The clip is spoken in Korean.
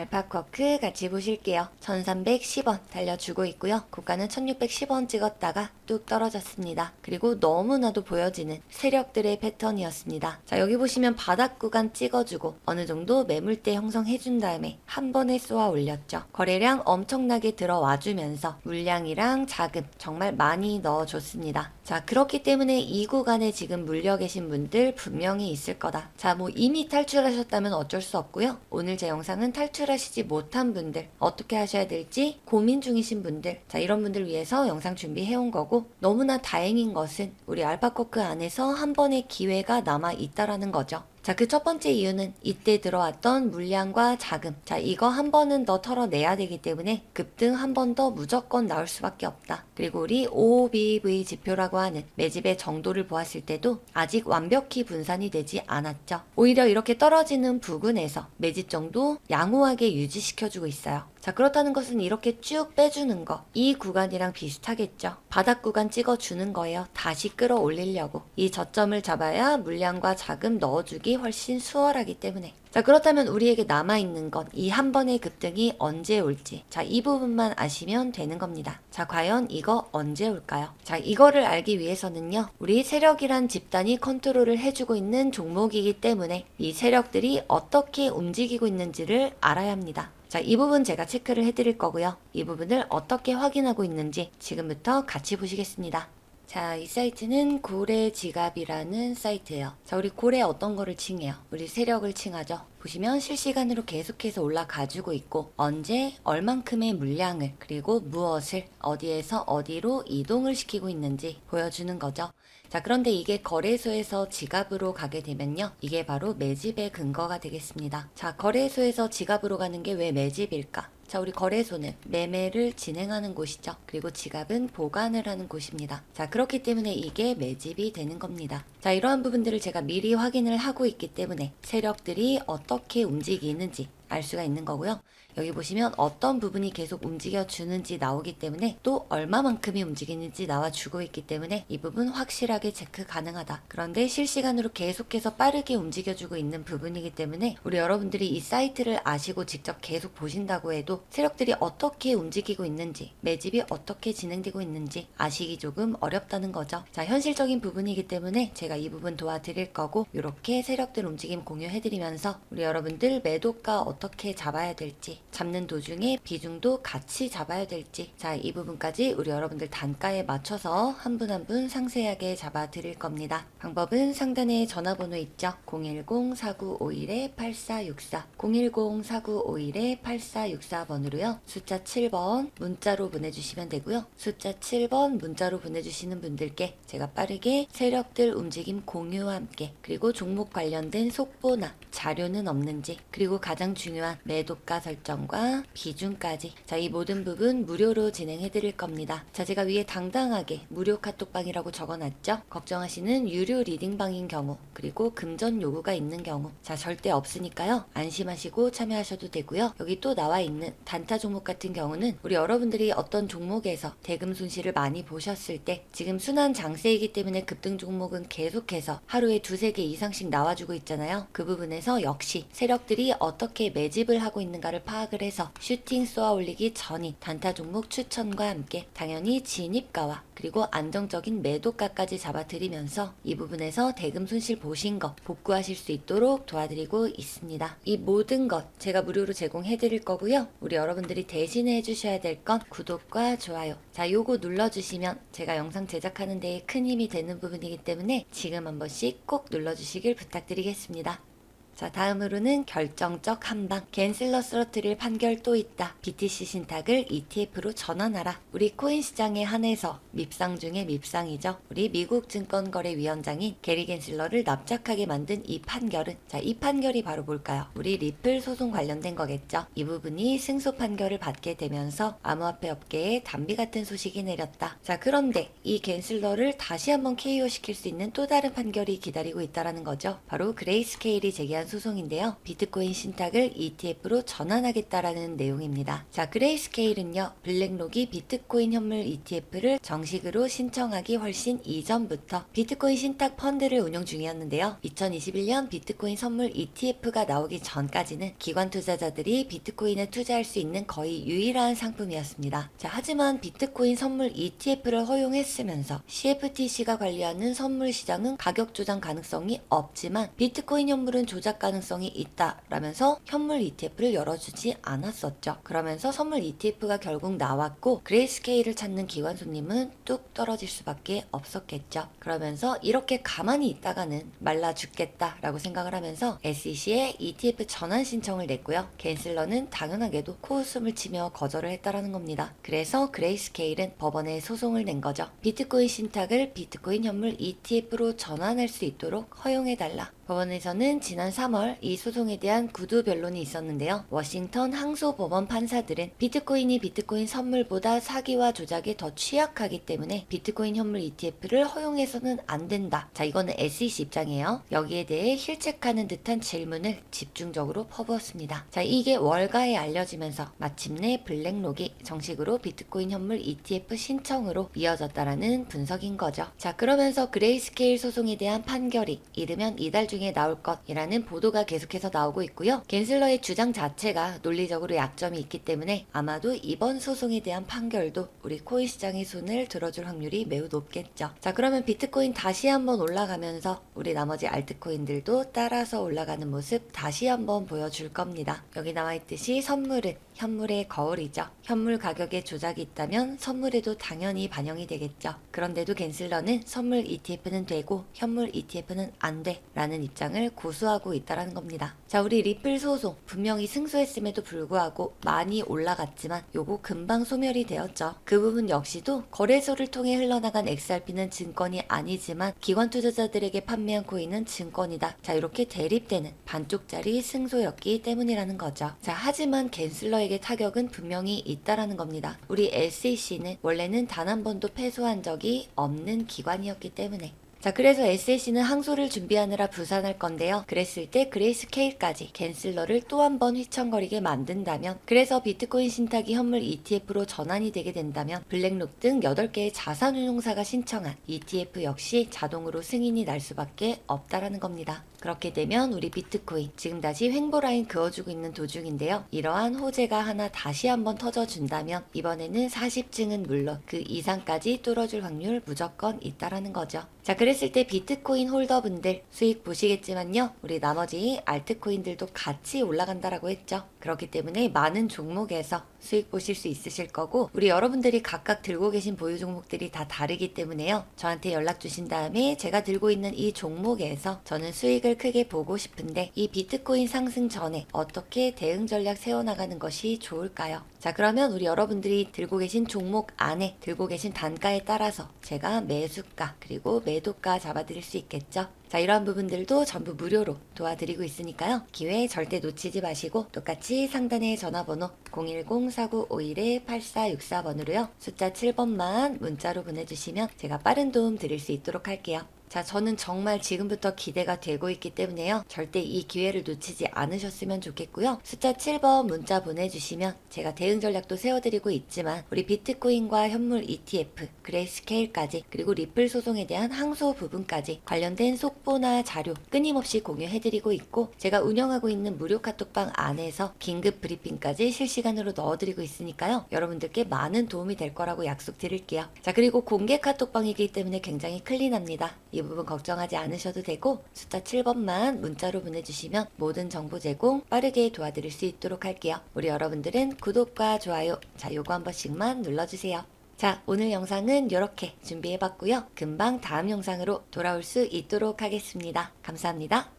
알파쿼크 같이 보실게요. 1310원 달려주고 있고요. 고가는 1610원 찍었다가 뚝 떨어졌습니다. 그리고 너무나도 보여지는 세력들의 패턴이었습니다. 자, 여기 보시면 바닥 구간 찍어주고 어느 정도 매물대 형성해준 다음에 한 번에 쏘아 올렸죠. 거래량 엄청나게 들어와주면서 물량이랑 자금 정말 많이 넣어줬습니다. 자, 그렇기 때문에 이 구간에 지금 물려 계신 분들 분명히 있을 거다. 자, 뭐 이미 탈출하셨다면 어쩔 수 없고요. 오늘 제 영상은 탈출하시지 못한 분들, 어떻게 하셔야 될지 고민 중이신 분들, 자, 이런 분들 위해서 영상 준비해온 거고, 너무나 다행인 것은 우리 알파코크 안에서 한 번의 기회가 남아 있다라는 거죠. 자, 그 첫 번째 이유는 이때 들어왔던 물량과 자금. 자, 이거 한 번은 더 털어내야 되기 때문에 급등 한 번 더 무조건 나올 수밖에 없다. 그리고 우리 OBV 지표라고 하는 매집의 정도를 보았을 때도 아직 완벽히 분산이 되지 않았죠. 오히려 이렇게 떨어지는 부근에서 매집 정도 양호하게 유지시켜주고 있어요. 자, 그렇다는 것은 이렇게 쭉 빼주는 거. 이 구간이랑 비슷하겠죠. 바닥 구간 찍어주는 거예요. 다시 끌어올리려고. 이 저점을 잡아야 물량과 자금 넣어주기 훨씬 수월하기 때문에. 자, 그렇다면 우리에게 남아있는 것, 이 한 번의 급등이 언제 올지. 자, 이 부분만 아시면 되는 겁니다. 자, 과연 이거 언제 올까요? 자, 이거를 알기 위해서는요, 우리 세력이란 집단이 컨트롤을 해주고 있는 종목이기 때문에 이 세력들이 어떻게 움직이고 있는지를 알아야 합니다. 자, 이 부분 제가 체크를 해드릴 거고요. 이 부분을 어떻게 확인하고 있는지 지금부터 같이 보시겠습니다. 자, 이 사이트는 고래 지갑이라는 사이트예요. 자, 우리 고래 어떤 거를 칭해요? 우리 세력을 칭하죠. 보시면 실시간으로 계속해서 올라가지고 있고 언제 얼만큼의 물량을 그리고 무엇을 어디에서 어디로 이동을 시키고 있는지 보여주는 거죠. 자, 그런데 이게 거래소에서 지갑으로 가게 되면요. 이게 바로 매집의 근거가 되겠습니다. 자, 거래소에서 지갑으로 가는 게 왜 매집일까? 자, 우리 거래소는 매매를 진행하는 곳이죠. 그리고 지갑은 보관을 하는 곳입니다. 자, 그렇기 때문에 이게 매집이 되는 겁니다. 자, 이러한 부분들을 제가 미리 확인을 하고 있기 때문에 세력들이 어떻게 움직이는지 알 수가 있는 거고요. 여기 보시면 어떤 부분이 계속 움직여 주는지 나오기 때문에 또 얼마만큼이 움직이는지 나와 주고 있기 때문에 이 부분 확실하게 체크 가능하다. 그런데 실시간으로 계속해서 빠르게 움직여 주고 있는 부분이기 때문에 우리 여러분들이 이 사이트를 아시고 직접 계속 보신다고 해도 세력들이 어떻게 움직이고 있는지 매집이 어떻게 진행되고 있는지 아시기 조금 어렵다는 거죠. 자, 현실적인 부분이기 때문에 제가 이 부분 도와드릴 거고 이렇게 세력들 움직임 공유해드리면서 우리 여러분들 매도가 어떻게 잡아야 될지 잡는 도중에 비중도 같이 잡아야 될지 자, 이 부분까지 우리 여러분들 단가에 맞춰서 한 분 한 분 상세하게 잡아 드릴 겁니다. 방법은 상단에 전화번호 있죠? 010-4951-8464 010-4951-8464번으로요. 숫자 7번 문자로 보내주시면 되고요. 숫자 7번 문자로 보내주시는 분들께 제가 빠르게 세력들 움직임 공유와 함께 그리고 종목 관련된 속보나 자료는 없는지 그리고 가장 중요한 매도가 설정과 비중까지 자 이 모든 부분 무료로 진행해 드릴 겁니다. 자 제가 위에 당당하게 무료 카톡방이라고 적어놨죠. 걱정하시는 유료 리딩방인 경우 그리고 금전 요구가 있는 경우 자 절대 없으니까요. 안심하시고 참여하셔도 되고요. 여기 또 나와 있는 단타 종목 같은 경우는 우리 여러분들이 어떤 종목에서 대금 손실을 많이 보셨을 때 지금 순환 장세이기 때문에 급등 종목은 계속해서 하루에 두세 개 이상씩 나와주고 있잖아요. 그 부분에서 역시 세력들이 어떻게 매집을 하고 있는가를 파악을 해서 슈팅 쏘아 올리기 전인 단타 종목 추천과 함께 당연히 진입가와 그리고 안정적인 매도가까지 잡아드리면서 이 부분에서 대금 손실 보신 거 복구하실 수 있도록 도와드리고 있습니다. 이 모든 것 제가 무료로 제공해드릴 거고요. 우리 여러분들이 대신에 해주셔야 될 건 구독과 좋아요. 자, 요거 눌러주시면 제가 영상 제작하는 데에 큰 힘이 되는 부분이기 때문에 지금 한 번씩 꼭 눌러주시길 부탁드리겠습니다. 자, 다음으로는 결정적 한방. 겐슬러 쓰러트릴 판결 또 있다. BTC 신탁을 ETF로 전환하라. 우리 코인 시장에 한해서 밉상 중에 밉상이죠. 우리 미국 증권거래위원장인 게리 겐슬러를 납작하게 만든 이 판결은 자, 이 판결이 바로 뭘까요? 우리 리플 소송 관련된 거겠죠. 이 부분이 승소 판결을 받게 되면서 암호화폐 업계에 담비 같은 소식이 내렸다. 자, 그런데 이 겐슬러를 다시 한번 KO 시킬 수 있는 또 다른 판결이 기다리고 있다라는 거죠. 바로 그레이스케일이 제기한 소송인데요. 비트코인 신탁을 ETF로 전환하겠다라는 내용입니다. 자, 그레이스케일은요, 블랙록이 비트코인 현물 ETF를 정식으로 신청하기 훨씬 이전부터 비트코인 신탁 펀드를 운영 중이었는데요. 2021년 비트코인 선물 ETF가 나오기 전까지는 기관 투자자들이 비트코인에 투자할 수 있는 거의 유일한 상품이었습니다. 자, 하지만 비트코인 선물 ETF를 허용했으면서 CFTC가 관리하는 선물 시장은 가격 조작 가능성이 없지만 비트코인 현물은 조작 가능성이 있다라면서 현물 ETF를 열어주지 않았었죠. 그러면서 선물 ETF가 결국 나왔고 그레이스케일을 찾는 기관 손님은 뚝 떨어질 수밖에 없었겠죠. 그러면서 이렇게 가만히 있다가는 말라 죽겠다라고 생각을 하면서 SEC에 ETF 전환 신청을 냈고요. 겐슬러는 당연하게도 코웃음을 치며 거절을 했다라는 겁니다. 그래서 그레이스케일은 법원에 소송을 낸 거죠. 비트코인 신탁을 비트코인 현물 ETF로 전환할 수 있도록 허용해달라. 법원에서는 지난 3월 이 소송에 대한 구두 변론이 있었는데요. 워싱턴 항소 법원 판사들은 비트코인이 비트코인 선물보다 사기와 조작에 더 취약하기 때문에 비트코인 현물 ETF를 허용해서는 안 된다. 자, 이거는 SEC 입장이에요. 여기에 대해 힐책하는 듯한 질문을 집중적으로 퍼부었습니다. 자, 이게 월가에 알려지면서 마침내 블랙록이 정식으로 비트코인 현물 ETF 신청으로 이어졌다라는 분석인 거죠. 자, 그러면서 그레이스케일 소송에 대한 판결이 이르면 이달 중에 나올 것이라는 보도가 계속해서 나오고 있고요. 겐슬러의 주장 자체가 논리적으로 약점이 있기 때문에 아마도 이번 소송에 대한 판결도 우리 코인 시장의 손을 들어줄 확률이 매우 높겠죠. 자, 그러면 비트코인 다시 한번 올라가면서 우리 나머지 알트코인들도 따라서 올라가는 모습 다시 한번 보여줄 겁니다. 여기 나와 있듯이 선물은 현물의 거울이죠. 현물 가격에 조작이 있다면 선물에도 당연히 반영이 되겠죠. 그런데도 겐슬러는 선물 ETF는 되고 현물 ETF는 안 돼. 라는 입장을 고수하고 있다라는 겁니다. 자, 우리 리플 소송 분명히 승소했음에도 불구하고 많이 올라갔지만 요거 금방 소멸이 되었죠. 그 부분 역시도 거래소를 통해 흘러나간 XRP는 증권이 아니지만 기관 투자자들에게 판매한 코인은 증권이다. 자, 이렇게 대립되는 반쪽짜리 승소였기 때문이라는 거죠. 자, 하지만 겐슬러 에게 타격은 분명히 있다라는 겁니다. 우리 SEC는 원래는 단 한 번도 패소한 적이 없는 기관이었기 때문에 자, 그래서 SSC는 항소를 준비하느라 부산할 건데요. 그랬을 때 그레이스 케일까지 캔슬러를 또 한 번 휘청거리게 만든다면, 그래서 비트코인 신탁이 현물 ETF로 전환이 되게 된다면, 블랙록 등 8개의 자산운용사가 신청한 ETF 역시 자동으로 승인이 날 수밖에 없다라는 겁니다. 그렇게 되면 우리 비트코인 지금 다시 횡보 라인 그어주고 있는 도중인데요. 이러한 호재가 하나 다시 한번 터져준다면 이번에는 40층은 물론 그 이상까지 뚫어줄 확률 무조건 있다라는 거죠. 자, 그랬을 때 비트코인 홀더분들 수익 보시겠지만요. 우리 나머지 알트코인들도 같이 올라간다라고 했죠. 그렇기 때문에 많은 종목에서 수익 보실 수 있으실 거고 우리 여러분들이 각각 들고 계신 보유 종목들이 다 다르기 때문에요. 저한테 연락 주신 다음에 제가 들고 있는 이 종목에서 저는 수익을 크게 보고 싶은데 이 비트코인 상승 전에 어떻게 대응 전략 세워나가는 것이 좋을까요? 자 그러면 우리 여러분들이 들고 계신 종목 안에 들고 계신 단가에 따라서 제가 매수가 그리고 매도가 잡아드릴 수 있겠죠. 자, 이러한 부분들도 전부 무료로 도와드리고 있으니까요. 기회 절대 놓치지 마시고 똑같이 상단의 전화번호 010-4951-8464번으로요. 숫자 7번만 문자로 보내주시면 제가 빠른 도움 드릴 수 있도록 할게요. 자, 저는 정말 지금부터 기대가 되고 있기 때문에요. 절대 이 기회를 놓치지 않으셨으면 좋겠고요. 숫자 7번 문자 보내주시면 제가 대응 전략도 세워드리고 있지만 우리 비트코인과 현물 ETF, 그레이스케일까지 그리고 리플 소송에 대한 항소 부분까지 관련된 속보나 자료 끊임없이 공유해드리고 있고 제가 운영하고 있는 무료 카톡방 안에서 긴급 브리핑까지 실시간으로 넣어드리고 있으니까요. 여러분들께 많은 도움이 될 거라고 약속드릴게요. 자, 그리고 공개 카톡방이기 때문에 굉장히 클린합니다. 이 부분 걱정하지 않으셔도 되고 숫자 7번만 문자로 보내주시면 모든 정보 제공 빠르게 도와드릴 수 있도록 할게요. 우리 여러분들은 구독과 좋아요 자 요거 한 번씩만 눌러주세요. 자 오늘 영상은 이렇게 준비해봤고요. 금방 다음 영상으로 돌아올 수 있도록 하겠습니다. 감사합니다.